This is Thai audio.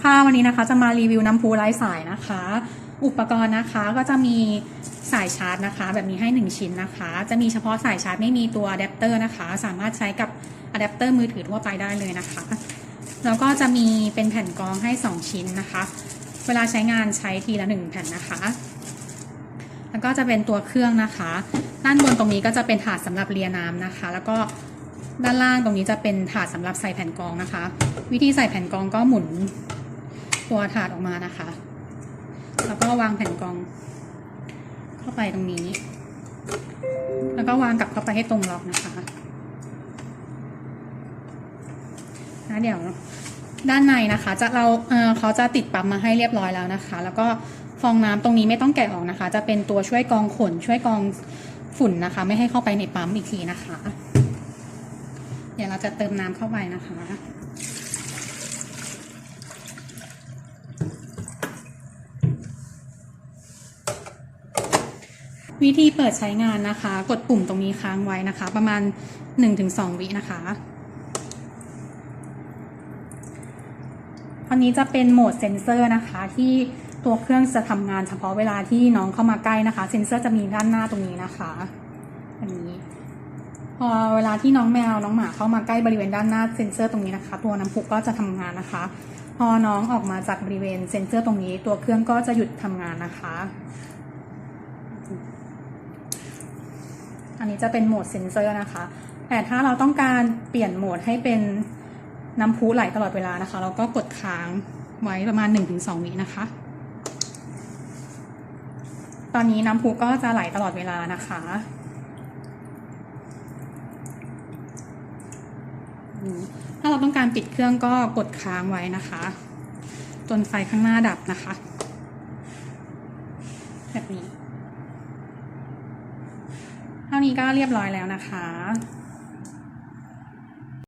ค่ะวันนี้นะคะจะมารีวิวน้ำพุไร้สายนะคะ อุปกรณ์นะคะก็จะมีสายชาร์จนะคะ แบบนี้ให้ 1 ชิ้นนะคะ จะมีเฉพาะสายชาร์จไม่มีตัวอะแดปเตอร์นะคะ สามารถใช้กับอะแดปเตอร์มือถือทั่วไปได้เลยนะคะ แล้วก็จะมีเป็นแผ่นกรองให้ 2 ชิ้นนะคะ เวลาใช้งานใช้ทีละ 1 แผ่นนะคะ แล้วก็จะเป็นตัวเครื่องนะคะ ด้านบนตรงนี้ก็จะเป็นถาดสำหรับเลียน้ำนะคะ แล้วก็ด้านล่างตรงนี้จะเป็นถาดสำหรับใส่แผ่นกรองนะคะ วิธีใส่แผ่นกรองก็หมุน ตัวถาดออกมานะคะ แล้วก็วางแผ่นกรอง เข้าไปตรงนี้ แล้วก็วางกลับเข้าไปให้ตรงล็อกนะคะนะเดี๋ยวด้านในนะคะ จะเราเเขาจะติดปั๊มมาให้เรียบร้อยแล้วนะคะ แล้วก็ฟองน้ำตรงนี้ไม่ต้องแกะออกนะคะ จะเป็นตัวช่วยกองขนช่วยกองฝุ่นนะคะ ไม่ให้เข้าไปในปั๊มอีกทีนะคะ เดี๋ยวเราจะเติมน้ำเข้าไปนะคะ วิธีเปิดใช้งานนะคะ กดปุ่มตรงนี้ค้างไว้นะคะ ประมาณ 1-2 วินะคะอันนี้จะเป็นโหมดเซ็นเซอร์นะคะ ที่ตัวเครื่องจะทำงานเฉพาะเวลาที่น้องเข้ามาใกล้นะคะ เซ็นเซอร์จะมีด้านหน้าตรงนี้นะคะอันนี้พอเวลาที่น้องแมวน้องหมาเข้ามาใกล้บริเวณด้านหน้าเซ็นเซอร์ตรงนี้นะคะ ตัวน้ำพุก็จะทำงานนะคะ พอน้องออกมาจากบริเวณเซ็นเซอร์ตรงนี้ ตัวเครื่องก็จะหยุดทำงานนะคะ อันนี้จะเป็นโหมดเซ็นเซอร์นะคะ แต่ถ้าเราต้องการเปลี่ยนโหมดให้เป็นน้ำพุไหลตลอดเวลานะคะ เราก็กดค้างไว้ประมาณ 1-2 วินะคะ ตอนนี้น้ำพุก็จะไหลตลอดเวลานะคะถ้าเราต้องการปิดเครื่องก็กดค้างไว้นะคะ จนไฟข้างหน้าดับนะคะ แบบนี้ ท่านี้ก็เรียบร้อยแล้วนะคะ